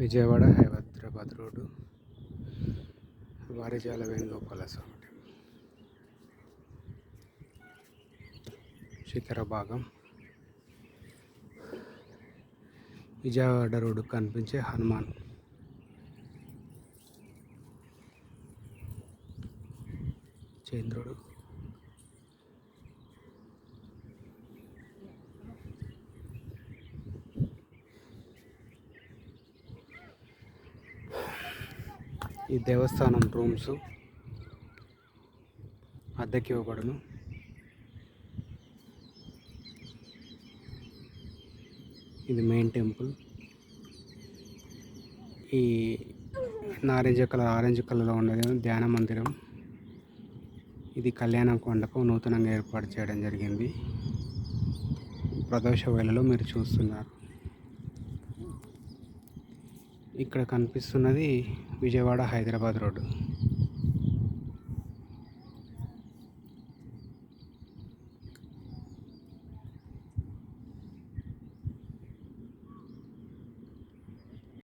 Vijayawada Hyderabad road. Varijala Venugopala Swamy శిఖర భాగం. Vijayawada road కనిపించే హనుమాన్. చంద్రుడు. ఈ దేవస్థానం రూమ్స్. అద్దెకి ఇవ్వబడును. ఇది మెయిన్ టెంపుల్. ఈ నారింజ కలర్ ఆరెంజ్ కలర్లో ఉన్నది. ధ్యాన మందిరం. ఇది కళ్యాణ మండపం నూతనంగా ఏర్పాటు చేయడం జరిగింది. ప్రదోష వేళలో మీరు చూస్తున్నారు. ఇక్కడ కనిపిస్తున్నది విజయవాడ హైదరాబాద్ రోడ్డు.